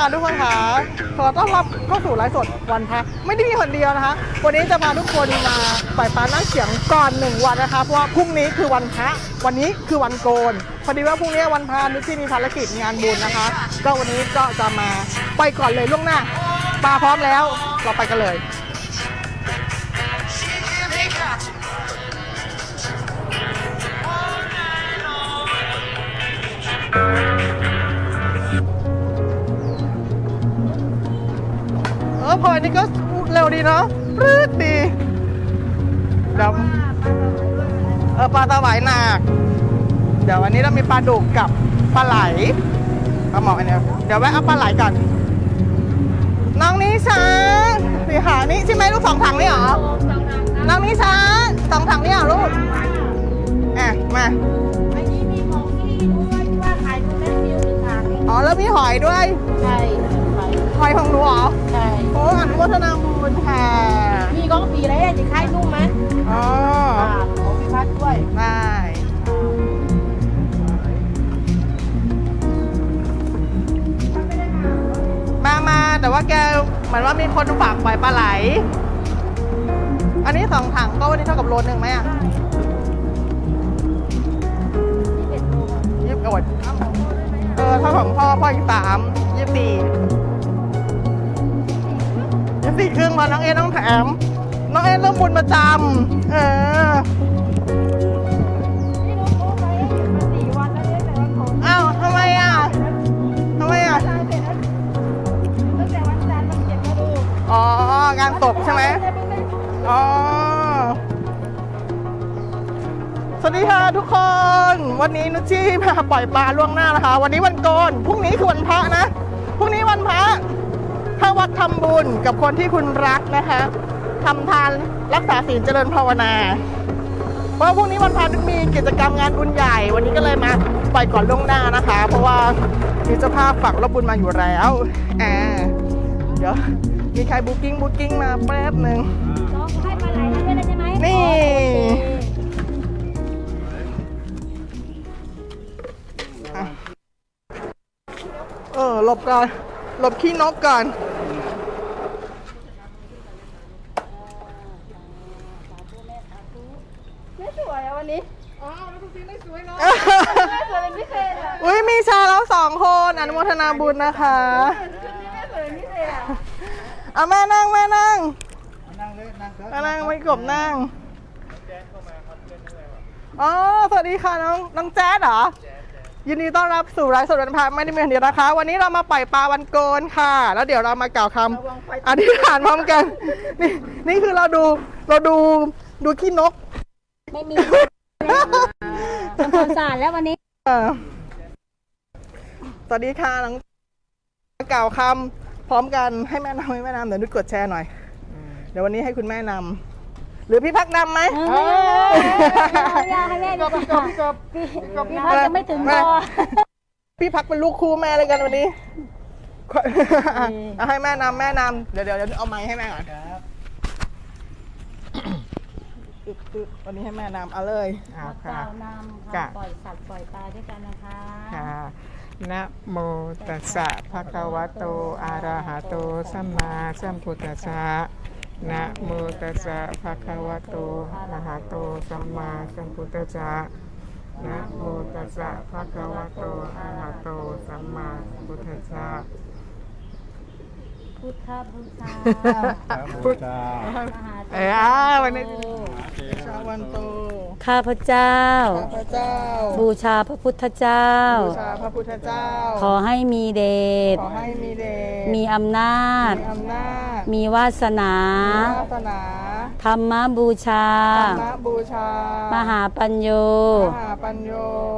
ค่ะทุกคนค่ะขอต้อนรับเข้าสู่ไลฟ์สดวันพระไม่ได้มีคนเดียวนะคะ วันนี้จะพาทุกคนมาปล่อยปลาหน้าเขียงก่อนหนึ่งวันนะคะเพราะว่าพรุ่งนี้คือวันพระวันนี้คือวันโกนพอดีว่าพรุ่งนี้วันพระนุที่มีภารกิจงานบุญนะคะ ก็วันนี้ก็จะมาไปก่อนเลยล่วงหน้าปลาพร้อมแล้วเราไปกันเลยเอ อพลอยนี่ก็เร็วดีเนาะรืดดีเดี๋ยวเออปลาตะไหวหนัก เดี๋ยววันนี้เรามีปลาดุกกับปลาไหลเอาหมอกอันเนี้ยเดี๋ยวแวะเอาปลาไหลก่อนน้องนิชาสีหานี่ใช่ไหมลูกสองถังนี่เหรอ น้องนิชาสองถังนี่เหรอลูกอะมาอันนี้มีของที่ด้วยว่าขายทุเรียนฟิวหนึ่งถังอ๋อแล้วมีหอยด้วย ใช่ใช่ หอยของหนูเหรอใช่โอ้อนุโมทนาบุญค่ะมีกล้องปีอะไรจะขายนุ่มไหมอ๋ออ่าของพี่พัดด้วยได้มามาแต่ว่าแกเหมือนว่ามีคนฝากปล่อยปลาไหล อันนี้สองถังก็วันนี้เท่ากับโลนึงไหมอะที่เป็นโลยี่สิบอดเออเท่าของพ่อพ่ออีกสาม น้องเอต้องแถม น้องเอเริ่มบุญประจำเออนี่รู้รู้ไหมมาสี่วันแล้วเนี่ยแต่วันของอ้าวทำไมอะทำไมอะใช่เสร็จแล้วตั้งแต่วันจันทร์วันเจ็ดมาดูอ๋องานศพใช่ไหมอ๋อสวัสดีค่ะทุกคน วันนี้นุชชี่มาปล่อยปลาล่วงหน้านะคะ วันนี้วันโกนพรุ่งนี้คือวันพระนะพรุ่งนี้วันพระ เข้าวัดทำบุญกับคนที่คุณรักนะคะทำทานรักษาศีลเจริญภาวนาเพราะว่าพรุ่งนี้วันพระมีกิจกรรมงานบุญใหญ่ วันนี้ก็เลยมาปล่อยก่อนล่วงหน้านะคะ เพราะว่ามีเจ้าภาพฝากรับบุญมาอยู่แล้วอ่าเดี๋ยวมีใครบุ๊กิ้งบุ๊กิ้งมาแป๊บหนึ่งน้องให้ปลาไหลมาด้วยนะใช่ไหมนี่อะเออหลบก่อนหลบขี้นกก่อน ไม่สวยอะวันนี้ อ๋อแล้วคุณซีไม่สวยเนาะ ไม่สวยเป็นพิเศษอะอุ้ยมีชาแล้วสองคนอนุโมทนาบุญนะคะชุดนี้ไม่สวยเป็นพิเศษอะเอาแม่นั่งแม่นั่งแม่นั่งไม่กบนั่งอ๋อสวัสดีค่ะน้องน้องแจ๊ดเหรอยินดีต้อนรับสู่ไลฟ์สดวันพระไม่ได้มีคนเดียวนะคะ วันนี้เรามาปล่อยปลาวันโกนค่ะ แล้วเดี๋ยวเรามากล่าวคำอธิษฐานพร้อมกัน นี่นี่คือเราดูเราดูดูขี้นกไม่มีทำความสะอาดแล้ววันนี้เออ สวัสดีค่ะน้องกล่าวคำพร้อมกันให้แม่นำให้แม่นำเดี๋ยวนุชกดแชร์หน่อย เดี๋ยววันนี้ให้คุณแม่นำหรือพี่พักนำไหมเอออยากให้แม่ดีกว่าพี่พี่พัดจะไม่ถึงพอพี่พักเป็นลูกคู่แม่เลยกันวันนี้เอาให้แม่นำแม่นำเดี๋ยวเดี๋ยวเดี๋ยวเอาไม้ให้แม่ก่อน ตึ๊บตึ๊บวันนี้ให้แม่นำเอาเลยเอาค่ะล่าวนำค่ะคำปล่อยสัตว์ปล่อยปลาด้วยกันนะคะ ค่ะนะโมตัสสะภะคะวะโตอะระหะโตสัมมาสัมพุทธัสสะนะโมตัสสะภะคะวะโตอะระหะโตสัมมาสัมพุทธัสสะนะโมตัสสะภะคะวะโตอะระหะโตสัมมาสัมพุทธัสสะ พุทธบูชาพุทธมหาเอออ่าวันนี้ชาวันโต ข้าพเจ้าข้าพเจ้า บูชาพระพุทธเจ้า บูชาพระพุทธเจ้า ขอให้มีเดช ขอให้มีเดช มีอำนาจ มีอำนาจ มีวาสนา มีวาสนา ธรรมบูชา ธรรมบูชา มหาปัญโย มหาปัญโย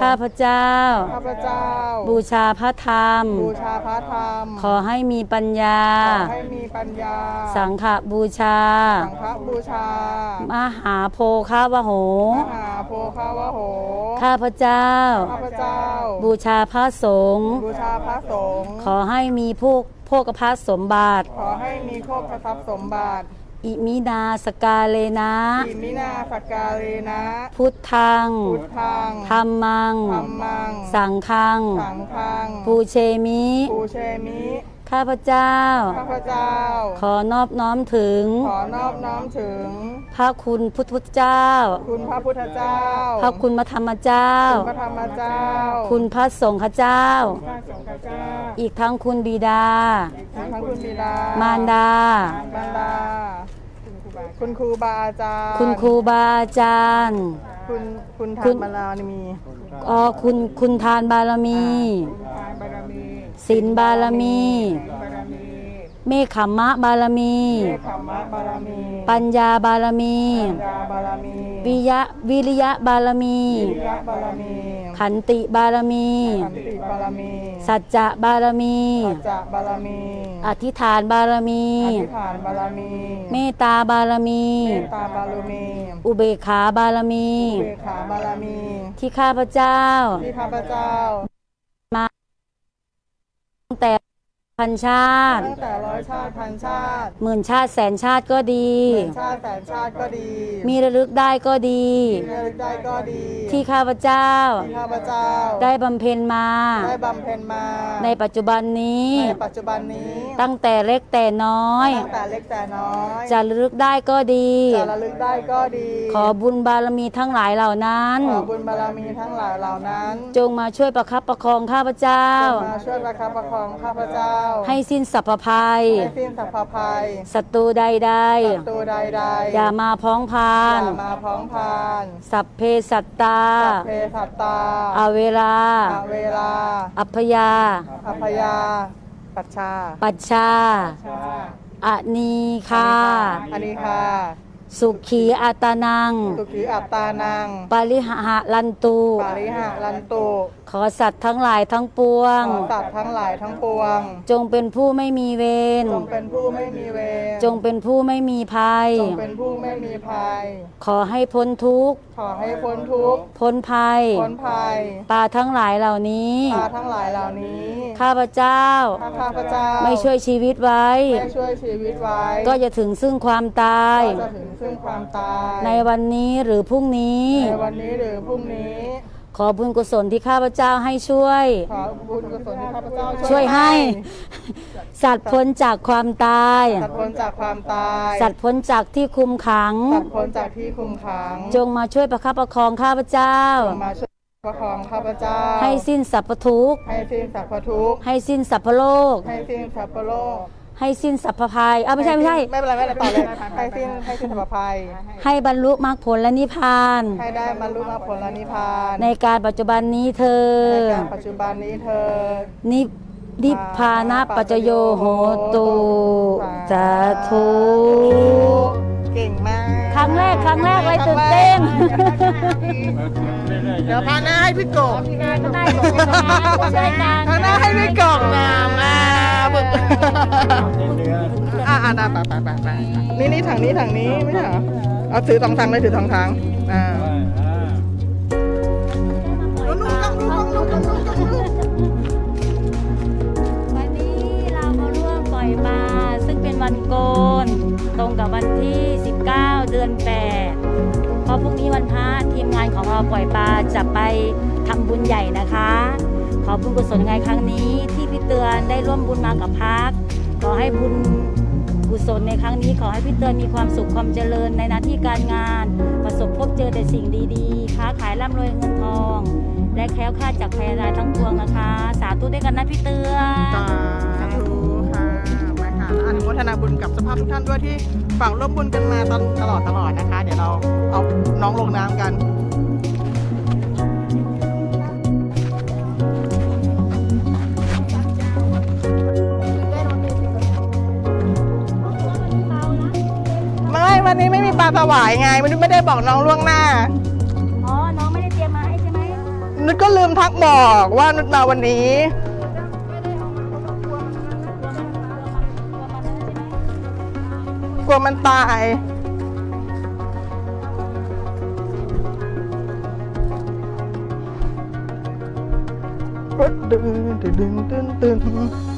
ข้าพเจ้า ข้าพเจ้า บูชาพระธรรม บูชาพระธรรม ขอให้มีปัญญาขอให้มีปัญญา สังฆบูชา สังฆบูชา มหาโพคาวโห มหาโพคาวโห ข้าพเจ้า ข้าพเจ้า บูชาพระสงฆ์ บูชาพระสงฆ์ ขอให้มีพวกโภคภัสสมบัติ ขอให้มีโภคทรัพย์สมบัติอิมินาสกาเลนะ อิมินาสกกาเลนะ พุทธัง พุทธังธรรมังธัมมัง สังฆัง สังฆัง ปูเชมิ ปูเชมิ ข้าพเจ้า ข้าพเจ้า ขอนอบน้อมถึง ขอนอบน้อมถึง พระคุณพุทธเจ้า คุณพระพุทธเจ้า พระคุณพระธรรมเจ้า คุณพระธรรมเจ้า คุณพระสงฆ์เจ้าพระสงฆ์เจ้าอีกทั้งคุณบิดาทั้งคุณบิดามารดา มารดา คุณครูบาอาจารย์ คุณครูบาอาจารย์ คุณคุณคุธรณรมรานีมี อ๋อ คุณคุณทานบารมีทานบารมี ศีลบารมีบารมี เมฆขมมะบารมีเนคขมมะบารมีปัญญาบารมี ปัญญาบารมี วิยะวิริยะบารมีวิริยะบารมีขันติบารมีขันติบารมีสัจจะบารมี สัจจะบารมี อธิษฐานบารมีอธิษฐานบารมีเมตตาบารมีเมตตาบารมี อุเบกขาบารมีเบกขาบารมีที่ข้าพเจ้า ที่ข้าพเจ้า ตั้ง แต่ พันชาติ ตั้งแต่ร้อยชาติพันชาติหมื่นชาติแสนชาติก็ดี หมื่นชาติแสนชาติก็ดีมีระลึกได้ก็ดี มีระลึกได้ก็ดีที่ข้าพเจ้า ที่ข้าพเจ้าได้บำเพ็ญมา ได้บำเพ็ญมาในปัจจุบันนี้ ในปัจจุบันนี้ตั้งแต่เล็กแต่น้อย ตั้งแต่เล็กแต่น้อยจะระลึกได้ก็ดี จะระลึกได้ก็ดี ขอบุญบารมีทั้งหลายเหล่านั้น ขอบุญบารมีทั้งหลายเหล่านั้น จงมาช่วยประคับประคองข้าพเจ้า จงมาช่วยประคับประคองข้าพเจ้าให้สิ้นสัพพภัย ให้สิ้นสัพพภัยศัตรูใดศัตรูใดๆๆอย่ามาพ้องพาอนย่ามาพ้องพานสัพเพสัตตา สัพเพสัตตาอาเวลา อเวลา อัพยา อัพยา ปัจชาปัจชาชาอนีคาอันนี้ค่ะ สุขีอัตานัง สุขีอัตตานังปาริหะลันตุปาริหะลันตุขอสัตว์ทั้งหลายทั้งปวง ขอสัตว์ทั้งหลายทั้งปวง จงเป็นผู้ไม่มีเวร จงเป็นผู้ไม่มีเวร จงเป็นผู้ไม่มีภัย จงเป็นผู้ไม่มีภัย ขอให้พ้นทุกข์ ขอให้พ้นทุกข์ พ้นภัย พ้นภัย ปลาทั้งหลายเหล่านี้ตาทั้งหลายเหล่านี้ ข้าพเจ้าถ้า ข้าพเจ้า ไม่ช่วยชีวิตไว้ ไม่ช่วยชีวิตไว้ ก็จะถึงซึ่งความตาย ก็จะถึงซึ่งความตาย ในวันนี้หรือพรุ่งนี้ ในวันนี้หรือพรุ่งนี้ ขอบุญกุศลที่ข้าพเจ้าให้ช่วย ขอบุญกุศลที่ข้าพเจ้าช่วยให้ สัตว์พ้นจากความตาย สัตว์พ้นจากความตาย สัตว์พ้นจากที่คุมขัง สัตว์พ้นจากที่คุมขัง จงมาช่วยประคับประคองข้าพเจ้าจงมาช่วยประคองข้าพเจ้า ให้สิ้นสรรพทุกข์ให้สิ้นสรรพทุกข์ให้สิ้นสรรพโลกให้สิ้นสรรพโลก ให้สิ้นสรรพภัยอ้าวไม่ใช่ไม่ใช่ ไม่เป็นไรไม่เป็นไรต่อเลยให้สิ้นให้สิ้นสรรพภัยให้บรรลุมรรคผลและนิพพาน ให้ได้บรรลุมรรคผลและนิพพานในการปัจจุบันนี้เธอในญการปัจจุบันนี้เธอ นินิพพานะปัจจโยโหตุสาธุ เก่งมากครั้งแรกครั้งแรกเลยตื่นเต้น เดี๋ยวพาหน้าให้พี่กบ ได้ก็ได้บอกเลยนะช่วยกัน พาหน้าให้พี่กบงามมา กฝึกอ่าอ่าไปไปไปไปนี่นี่ถังนี้ถังนี้ไม่ใช่เหรอเอาถือสองถังเลยถือสองถังอ่านุ่มๆกับนุ่มๆนุ่มๆนุ่มๆนุ่มวันนี้เรามาร่วมปล่อยปลาซึ่งเป็นวันโกน ตรงกับวันที่ 19 เดือน 8 เพราะพรุ่งนี้วันพระทีมงานของเราปล่อยปลาจะไปทำบุญใหญ่นะคะขอ บุญกุศลไงครั้งนี้ ที่พี่เตือนได้ร่วมบุญมากับพักขอให้บุญกุศลในครั้งนี้ขอให้พี่เตือนมีความสุขความเจริญในหน้าที่การงาน ประสบพบเจอแต่สิ่งดีๆ ค้าขายร่ำรวยเงินทอง และแคล้วคลาดจากภัยร้ายทั้งปวงนะคะ สาธุด้วยกันนะพี่เตือนสาธุค่ะมาค่ะอนุโมทนาบุญกับสภาพทุกท่านด้วยที่ฝากร่วมบุญกันมาตลตลอดตลอดนะคะ เดี๋ยวเราเอาน้องลงน้ำกัน วันนี้ไม่มีปลาสวายไงมันไม่ได้บอกน้องล่วงหน้า อ๋อ น้องไม่ได้เตรียมมาให้ใช่ไหมนุชก็ลืมทักบอกว่านุชมาวันนี้ กลัวมันตาย ดึงดึงดึงดึงดึง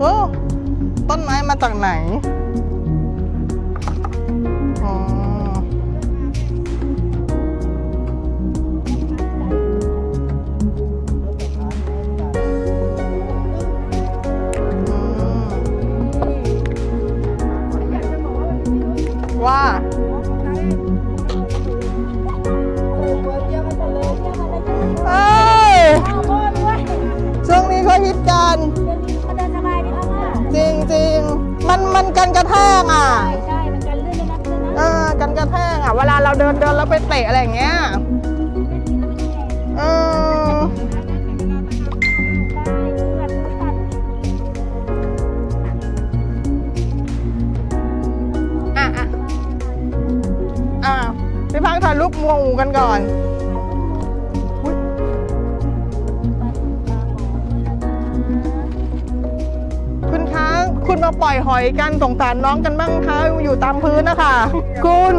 โอ้ต้นไม้มาจากไหน กันเดี๋ยวนี้เขาเดินสบายดีครับว่าจริงจริงๆมันมันกันกระแทกอะ ใช่ใช่มันกันลื่นเลยนะลื่นเอนะอ กันกระแทกอะ เวลาเราเดินเดินแล้วไปเตะอะไรอย่างเงี้ย เออได้เลือดตัดอะอะอะพี่พักถ่ายรูปมัวอูกันก่อน คะคุณมาปล่อยหอยกันสงสารน้องกันบ้างคะอยู่ตามพื้นนะคะคุณ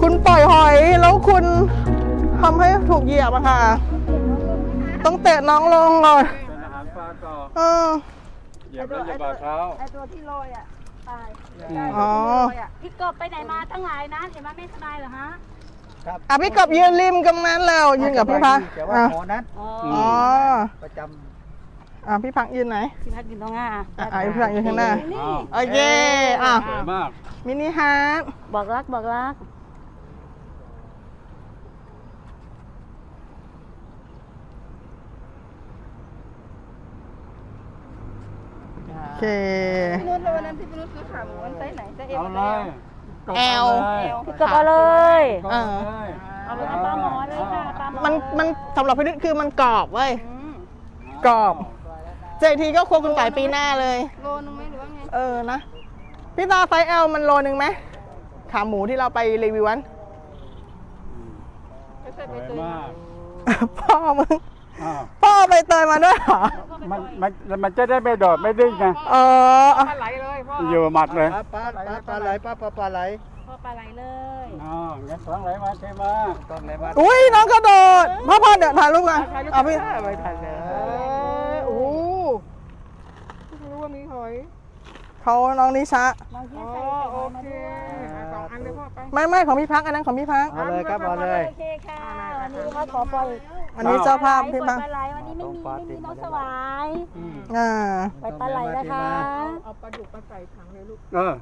คุณปล่อยหอยแล้วคุณทำให้ถูกเหยียบอะค่ะ ต้องเตะน้องลงก่อนเป็นอาหารปลาก่อนเออเหยียบแล้วอย่าบาดเท้าไอตัวที่ลอยอะตายอ๋อพี่กบไปไหนมาตั้งหลายนะเห็นว่าไม่สบายเหรอฮะอะพี่กบยืนริมกำนั้นแล้วยืนกับพี่พักแต่ว่าอะหมอนัดอ๋ออ๋อประจ อะพี่พักยืนไหน พี่พักกินตรงหน้าอะอะพี่พักยืนข้างหน้า อ้าวโอเคอะสวยมาก มินิฮาร์ดบอกรักบอกรัก โอเคนุ่นวันนั้นที่พี่นุ่นซื้อขาหมูมันไซส์ไหนไซส์เอเอาวเลยกดแอลเลยพี่กบเอาเลย กดเออเลย เอาเลยปลาหมอเลยค่ะปลาหมอมันมันสำหรับพี่นิดคือมันกรอบเว้ย อืมกรอบ เจออกทีก็ควรคุณปลายปีหน้าเลย โลนึงไหมหรือว่าไง เออนะพี่ตาไซส์ L มันโลนึงไหมขาหมูที่เราไปรีวิววันสวยมากพ่อมึง อ้าวพ่อเอาใบเตยมาด้วยเหรอมันมันมันจะได้ไม่โดดไม่ดิ้นไงเอออยู่หมัดำเลยปลาปลาปลาปลาไหลปลาปลาปลาไหลพ่อปลาไหลเลยอ๋องั้นสองไหลมาเทมาต้องไหลมาอุ้ยน้องกระโดดพ่อพ่อเดี๋ยวถ่ายรูปกันเอาพี่ไม่ทันเลย เออโอ้โหรู้ว่า มีหอยเขาน้องนิชะบางทีใส่โอเคสองอันเลยพ่อไป ไม่ไม่ของพี่พักอันนั้นของพี่พัก เอาเลยครับเอาเลย โอเคค่ะวันนี้เขาขอปล่อยอันนี้เจ้าภาพปล่พี่อยพักปลาไหลวันนี้ไม่มีไม่มีน้องสวายอ่า ปล่อยปลาไหลนะคะเออ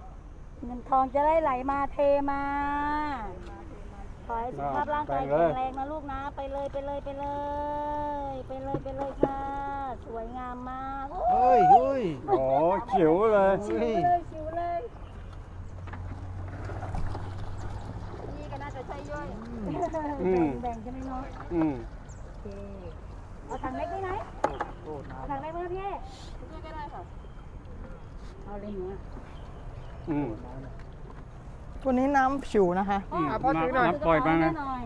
เงินทองจะได้ไหลมาเทมาขอให้สุขภาพร่างกายแข็งแรงนะลูกนะ ไปเลยไปเลยไปเลย ไปเลยไปเลยค่ะ สวยงามมากโอ้เฮ้ยเฮ้ยโอ้ขิวเลย ชิวเลยชิวเลยนี่ก็น่าจะใช่ย่อยอืม แบ่งใช่ไหมเนาะอืมโอเคเอาถังเล็กได้ไหมเอาถังเล็กไหมพี่เอ๊ก็ได้ค่ะเอาเลยหนูอะอืมวันนี้น้ำผิวนะคะ อืมน้ำน้ำปล่อยมาไงหน่อย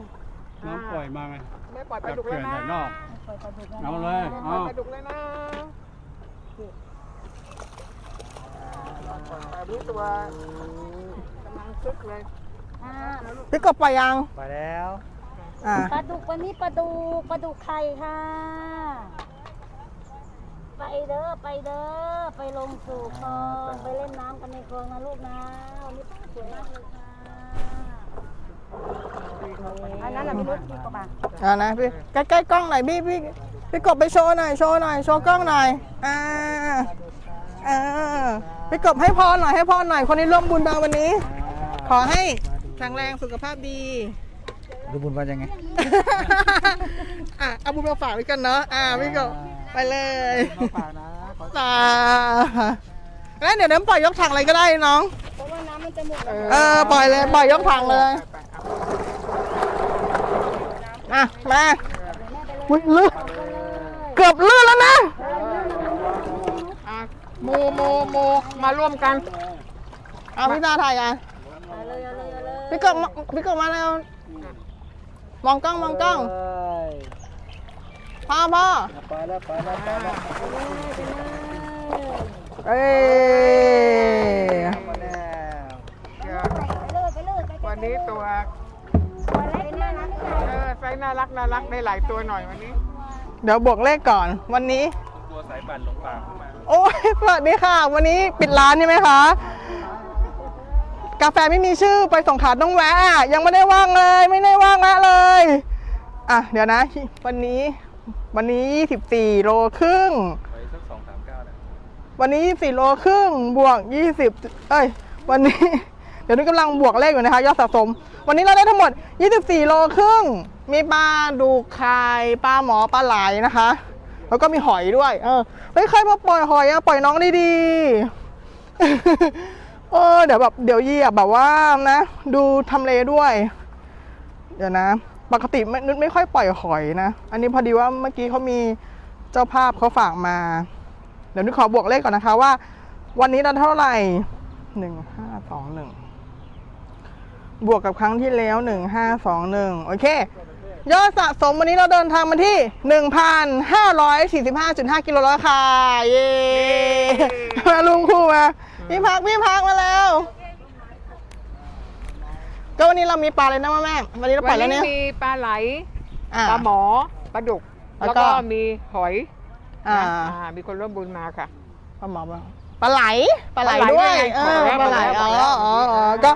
น้ำปล่อยมาไงไม่ปล่อยปลาดุกเลยนะนอกปล่ อยปลาดุกแล้วนะเอาเลยเอาอ่าแล้วลูกพี่กบปล่อยยังไปแล้วอ่าปลาดุกวันนี้ปลาดุกปลาดุกไข่ค่ะ ไปเด้อไปเด้อไปลงสู่คลองไปเล่นน้ำกันในคลองนะลูกนะวันนี้ปลาสวยมากเลยค่ะ อันนั้นแหละพี่นุชพี่กบอะอ่านะพี่ใกล้ๆกล้องหน่อยพี่พี่พี่กบไปโชว์หน่อยโชว์หน่อยโชว์กล้องหน่อยอ่าอ่าพี่กบให้พรหน่อยให้พรหน่อยคนนี้ร่วมบุญมาวันนี้ ขอให้แข็งแรงสุขภาพดี ดูบุญว่ายังไง อะเอาบุญมาฝากไว้กันเนาะอ่าพี่กบไปเลยฝากนะขอตาแล้วเดี๋ยวน้ำปล่อยยกถังอะไรก็ได้น้อง เพราะว่าน้ำมันจะหมดเออปล่อยเลยปล่อยยกถังเลย อะมาอุ้ยลื่นเกือบลื่นแล้วนะโมโมโมมาร่วมกันเอาพี่ตาถ่ายกันเอาเลยเอาเลยเอาเลยพี่กบมาพี่กบมาแล้วมองกล้องมองกล้องเอ้ยพ่อพ่อไปแล้วไปแล้วไปแล้วเอ้ยมาแล้วไปเลยไปเลยไปวันนี้ตัวตัวเล็กน่ารัก เออไซส์น่ารักน่ารักได้หลายตัวหน่อยวันนี้ เดี๋ยวบวกเลขก่อน วันนี้ตสายปั่นลงปากเข้ามาโอ้ยสวัสดีค่ะ วันนี้ปิดร้านใช่ไหมคะ กาแฟไม่มีชื่อไปส่งขาดต้องแวะอะยังไม่ได้ว่างเลย ไม่ได้ว่างละเลย อะ เดี๋ยวนะ วันนี้ วันนี้ 24 โลครึ่งไปสักสองสามเก้านะวันนี้ 24 โลครึ่ง บวก 20 เอ้ย วันนี้เดี๋ยวนี้กำลังบวกเลขอยู่นะคะยอดสะสม วันนี้เราได้ทั้งหมด 24 โลครึ่ง มีปลาดูคายปลาหมอปลาไหลนะคะ แล้วก็มีหอยด้วย เออเฮ้ยใครมาปล่อยหอยอะปล่อยน้องดีๆเออเดี๋ยวแบบเดี๋ยวเหยียบแบบว่านะ ดูทำเลด้วย เดี๋ยวนะ ปกติไม่นุชไม่ค่อยปล่อยหอยนะ อันนี้พอดีว่าเมื่อกี้เขามีเจ้าภาพเขาฝากมา เดี๋ยวนุชขอบวกเลขก่อนนะคะว่า วันนี้เราเท่าไหร่หนึ่งห้าสองหนึ่ง บวกกับครั้งที่แล้วหนึ่งห้าสองหนึ่งโอเค ยอดสะสมวันนี้เราเดินทางมาที่หนึ่งพันห้าร้อยสี่สิบห้าจุดห้ากิโลแล้วค่ะ เย้มาลุงคู่มา พี่พัก พี่พักมาแล้ว ก็วันนี้เรามีปลาเลยนะแม่ วันนี้เราปล่วัอยนแล้วนี้เนี่ยมีปลาไหลอ่าปลาหมอ ปลาดุก แล้วแล้วก็ก็มีหอยอ่านะอ่า มีคนร่วมบุญมาค่ะ ปลาหมอปลาปลาไหลปลาไหล ปลาไหลด้วยไงเออ ปลาไหลปอ๋ลาอไหล อ๋อ อ๋อ ก็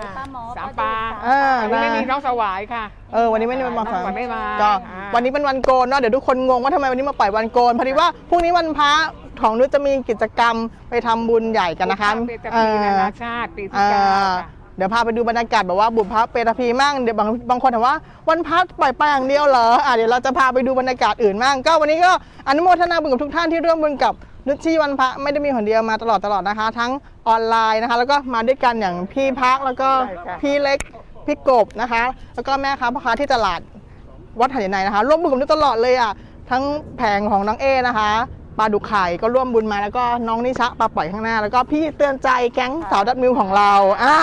ปลาหมอสามปลาอ่าวันนี้ไม่ได้มีน้องสวายค่ะเออวันนี้ไม่ได้มาน้องฝากสวายไม่มาก็อ่า วันนี้เป็นวันโกนเนาะเดี๋ยวทุกคนงงว่าทำไมวันนี้มาปล่อยวันโกนพอดีว่าพรุ่งนี้วันพระของนุชจะมีกิจกรรมไปทำบุญใหญ่กันนะคะเปตปีนานาชาติปีที่เอ่อเก้าค่ะ เดี๋ยวพาไปดูบรรยากาศแบบว่าบุพเพเปตพีมั่งเดี๋ยวบางบางคนถามว่าวันพัดปล่อยไปอย่างเดียวเหรออะเดี๋ยวเราจะพาไปดูบรรยากาศอื่นมั่งก็วันนี้ก็อนุโมทนาบุญกับทุกท่านที่ร่วมบุญกับ นุชชีวันพระไม่ได้มีคนเดียวมาตลอดตลอดนะคะ ทั้งออนไลน์นะคะ แล้วก็มาด้วยกันอย่างพี่พักแล้วก็ใช่ค่ะพี่เล็กพี่กบนะคะ แล้วก็แม่ค้าพ่อค้าที่ตลาดวัดหันใหญ่นะคะ ร่วมบุญกับนุชตลอดเลยอะทั้งแผงของน้องเอนะคะปลาดุกไข่ก็ร่วมบุญมาแล้วก็น้องนิชะปลาปล่อยข้างหน้า แล้วก็พี่เตือนใจแก๊งสาวดัดมิวของเราอ่า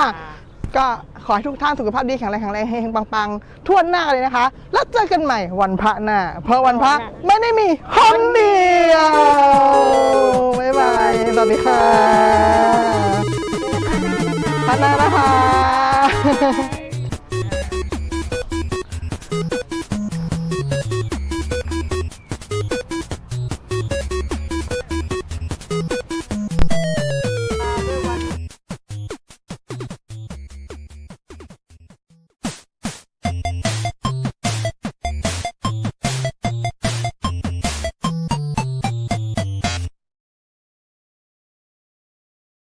ก็ขอให้ทุกท่านสุขภาพดีแข็งแรงแข็งแรงเฮงๆปังๆทั่วหน้าเลยนะคะ แล้วเจอกันใหม่วันพระหน้า เพราะวันพระไม่ได้มีคนเดียวบ๊ายบายสวัสดี